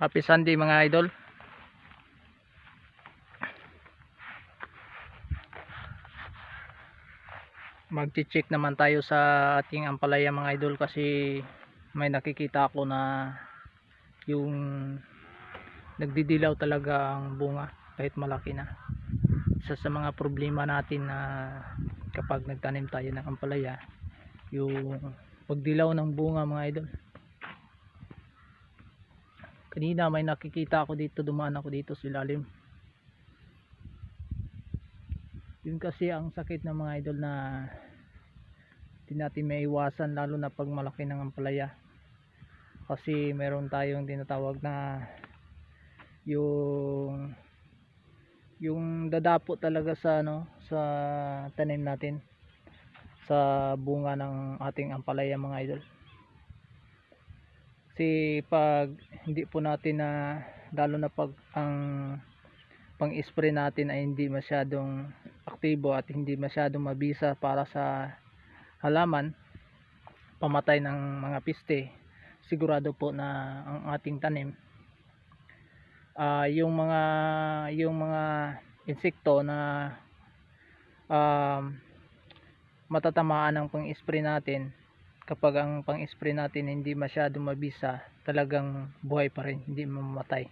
Happy Sunday mga idol. Magche-check naman tayo sa ating ampalaya mga idol kasi may nakikita ako na yung nagdidilaw talaga ang bunga kahit malaki na. Isa sa mga problema natin na kapag nagtanim tayo ng ampalaya yung pagdilaw ng bunga mga idol kanina may nakikita ako dito dumaan ako dito sa ilalim. Yun kasi ang sakit ng mga idol na hindi natin may iwasan lalo na pag malaki ng ampalaya. Kasi meron tayong tinatawag na yung yung dadapo talaga sa ano sa tanim natin sa bunga ng ating ampalaya mga idol kasi pag hindi po natin na lalo na pag ang pang spray natin ay hindi masyadong aktibo at hindi masyadong mabisa para sa halaman pamatay ng mga piste sigurado po na ang ating tanim. Ah yung mga yung mga insekto na um, matatamaan ng pang spray natin kapag ang pang spray natin hindi masyado mabisa talagang buhay pa rin hindi mamamatay.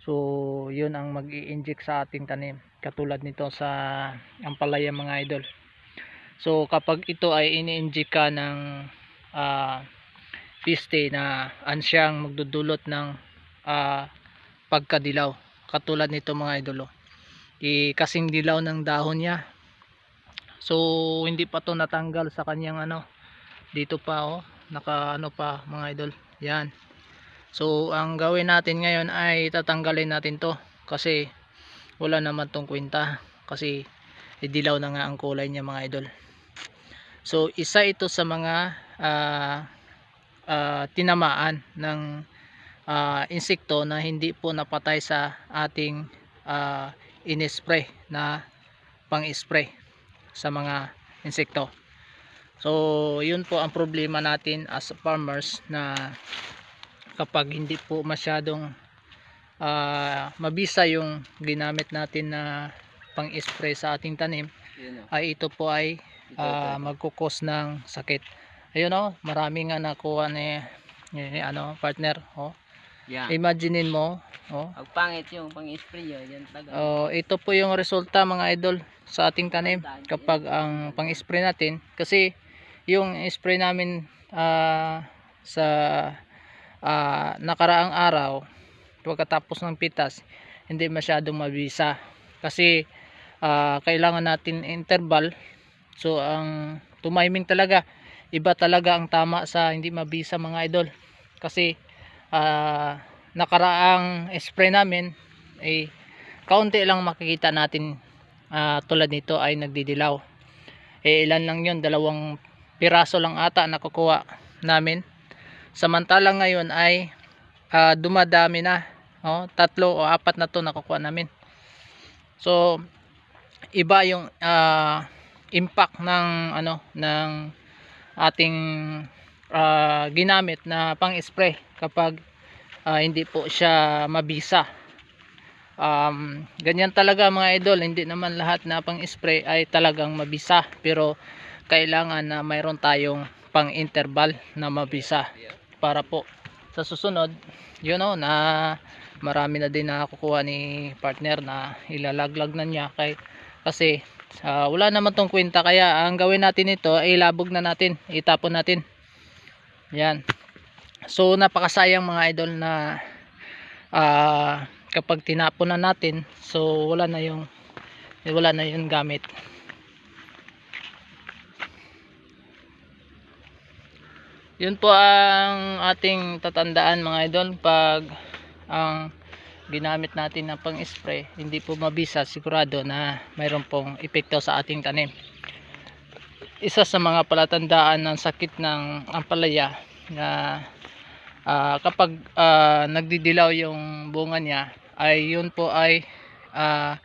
So yun ang mag inject sa ating tanim katulad nito sa ampalaya mga idol. So kapag ito ay ini-inject ka ng ah, piste na ansyang magdudulot ng ah, pagkadilaw katulad nito mga idol oh. I kasing dilaw ng dahon niya. So hindi pa to natanggal sa kanyang ano dito pa oh. Naka ano pa mga idol. Yan. So ang gawin natin ngayon ay tatanggalin natin to kasi wala naman tong kwenta kasi dilaw na nga ang kulay niya mga idol. So isa ito sa mga ah, ah, tinamaan ng ah, insekto na hindi po napatay sa ating ah, in-spray na pang-spray sa mga insekto So, yun po ang problema natin as farmers na kapag hindi po masyadong ah, mabisa yung ginamit natin na pang-spray sa ating tanim, Yun o. ay ito po ay ito. magkukos ng sakit. Ayun oh, marami nga nakuha ni, ni ano, partner. Oh. Yan. Imaginein mo, oh, Ang pangit yung pang-spray yun. Yan talaga. Oh, ito po yung resulta mga idol sa ating tanim kapag ang pang-spray natin kasi yung spray namin ah, sa ah, nakaraang araw pagkatapos ng pitas hindi masyadong mabisa. Kasi ah, kailangan natin interval. So ang tumiming talaga iba talaga ang tama sa hindi mabisa mga idol. Kasi ah, nakaraang spray namin ay kaunti lang makikita natin ah, tulad nito ay nagdidilaw. Eh ilan lang yun? Dalawang piraso lang ata nakukuha namin. Samantalang ngayon ay ah, dumadami na. Oh, tatlo o apat na to nakukuha namin. So iba yung ah, impact ng ano ng ating ah, ginamit na pang spray kapag ah, hindi po siya mabisa. Um, ganyan talaga mga idol. Hindi naman lahat na pang spray ay talagang mabisa. Pero kailangan na mayroon tayong pang interval na mabisa para po sa susunod. Yun o na marami na din nakakukuha ni partner na ilalaglag na niya kay, kasi ah, wala naman tong kwenta kaya ang gawin natin ito ay ilabog na natin itapon natin. Yan. So napakasayang mga idol na ah, kapag tinapon na natin so wala na yung wala na yung gamit yun po ang ating tatandaan mga idol pag ang ginamit natin na pang spray hindi po mabisa sigurado na mayroon pong epekto sa ating tanim. Isa sa mga palatandaan ng sakit ng ampalaya na ah, kapag ah, nagdidilaw yung bunga niya ay yun po ay uh,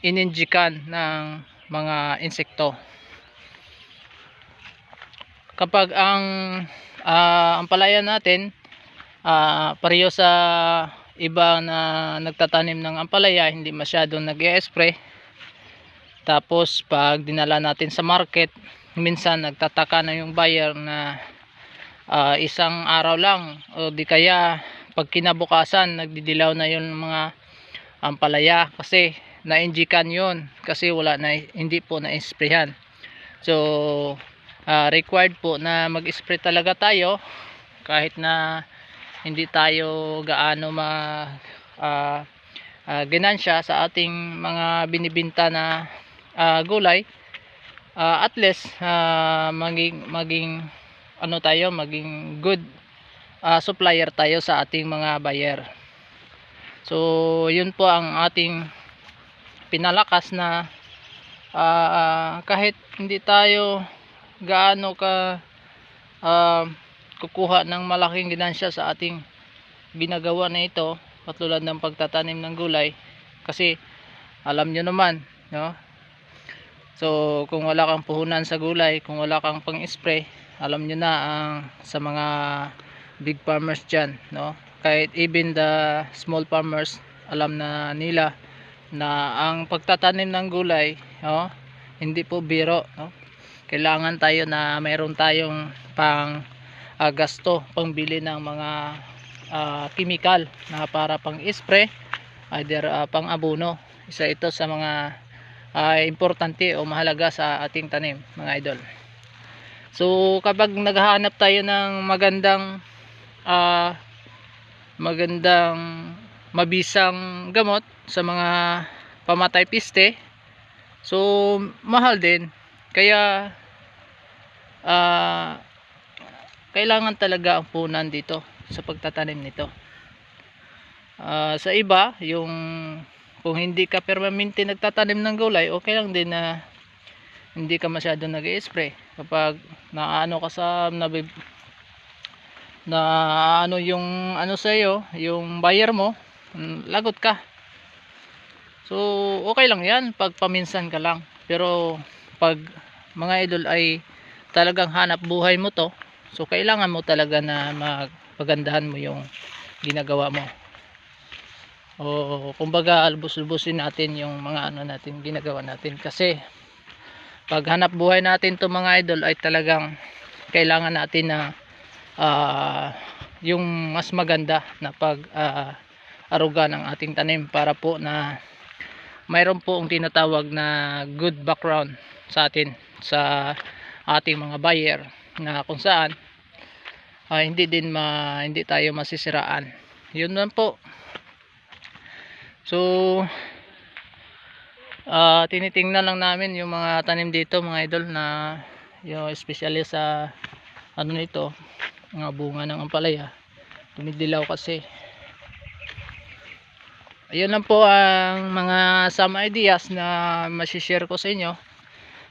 ininjikan ng mga insekto kapag ang ah, ampalaya natin ah pareho sa iba na nagtatanim ng ampalaya hindi masyadong nag spray tapos pag dinala natin sa market minsan nagtataka na yung buyer na ah, isang araw lang o di kaya pag kinabukasan nagdidilaw na yung mga ampalaya kasi na-injikan yun kasi wala na hindi po na-sprayhan. So ah, required po na mag-spray talaga tayo kahit na hindi tayo gaano ma ah, ah, ganansya sa ating mga binibinta na ah, gulay. Ah, at least ah, maging maging ano tayo maging good ah, supplier tayo sa ating mga buyer. So yun po ang ating pinalakas na ah, kahit hindi tayo gaano ka ah, kukuha ng malaking ginansya sa ating ginagawa na ito patulad ng pagtatanim ng gulay. Kasi alam nyo naman no? So kung wala kang puhunan sa gulay kung wala kang pang spray alam nyo na ang sa mga big farmers dyan no? Kahit even the small farmers alam na nila na ang pagtatanim ng gulay no? Hindi po biro no kailangan tayo na mayroon tayong pang ah, gasto pangbili ng mga ah, chemical na para pang spray either ah, pang abono. Isa ito sa mga ah, importante o mahalaga sa ating tanim mga idol. So kapag naghahanap tayo ng magandang ah, magandang mabisang gamot sa mga pamatay piste so mahal din. Kaya ah kailangan talaga ang punan dito sa pagtatanim nito. Ah, sa iba yung kung hindi ka permanente nagtatanim ng gulay okay lang din na hindi ka masyado nag spray kapag naano ka sa nabib, na ano yung ano sa iyo yung buyer mo mm, lagot ka. So okay lang yan pag paminsan ka lang. Pero pag mga idol ay talagang hanap buhay mo to. So kailangan mo talaga na magpagandahan mo yung ginagawa mo. O kumbaga albus-albusin natin yung mga ano natin ginagawa natin. Kasi pag hanap buhay natin to mga idol ay talagang kailangan natin na ah, yung mas maganda na pag ah, aruga ng ating tanim para po na mayroon po ang tinatawag na good background sa atin sa ating mga buyer na kung saan ah, hindi din ma, hindi tayo masisiraan. Yun lang po. So ah tinitingnan lang namin yung mga tanim dito mga idol na yung especially sa ano nito mga bunga ng ampalaya. Tumidilaw kasi. Ayun lang po ang mga some ideas na masishare ko sa inyo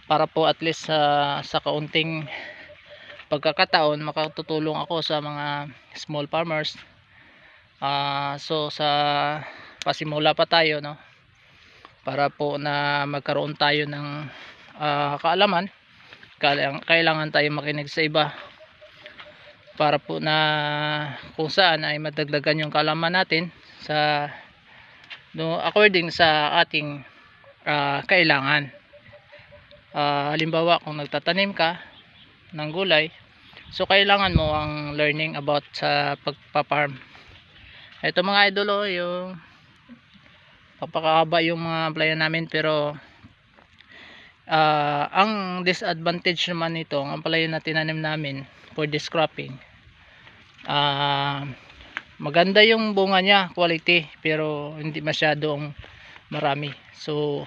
para po at least sa sa kaunting pagkakataon makatutulong ako sa mga small farmers. Ah, so sa pasimula pa tayo no para po na magkaroon tayo ng ah, kaalaman kailangan, tayo makinig sa iba para po na kung saan ay madagdagan yung kaalaman natin sa no, according sa ating ah, kailangan Ah, halimbawa kung nagtatanim ka ng gulay so kailangan mo ang learning about sa pagpa-farm ito mga idol oh, yung papakahaba yung mga playa namin pero ah, ang disadvantage naman nito ang playa na tinanim namin for this cropping ah, maganda yung bunga niya quality pero hindi masyadong marami. So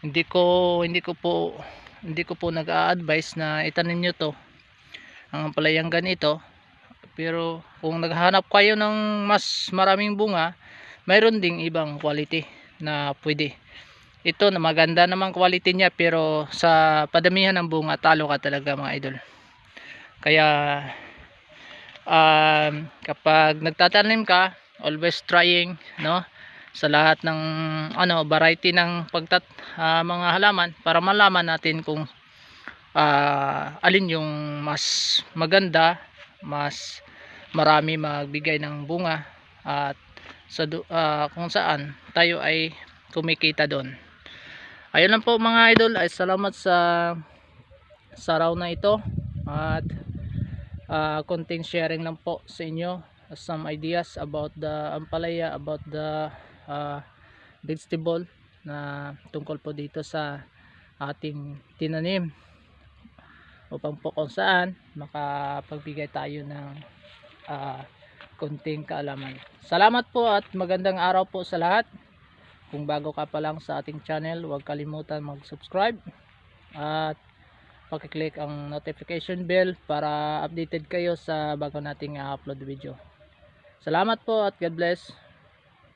hindi ko hindi ko po hindi ko po nag-a-advise na itanim nyo to. Ang palayang ganito. Pero kung naghahanap kayo ng mas maraming bunga mayroon ding ibang quality na pwede. Ito na maganda naman quality niya pero sa padamihan ng bunga talo ka talaga mga idol. Kaya um, kapag nagtatanim ka always trying no sa lahat ng ano variety ng pagtat ah, mga halaman para malaman natin kung ah, alin yung mas maganda mas marami magbigay ng bunga at sa ah, kung saan tayo ay kumikita doon. Ayun lang po mga idol, ay salamat sa sa araw na ito at ah, konting sharing lang po sa inyo some ideas about the ampalaya, about the ah, vegetable na tungkol po dito sa ating tinanim upang po kung saan makapagbigay tayo ng ah, konting kaalaman. Salamat po at magandang araw po sa lahat. Kung bago ka pa lang sa ating channel, huwag kalimutan mag-subscribe at pakiclick ang notification bell para updated kayo sa bago nating upload video. Salamat po at God bless.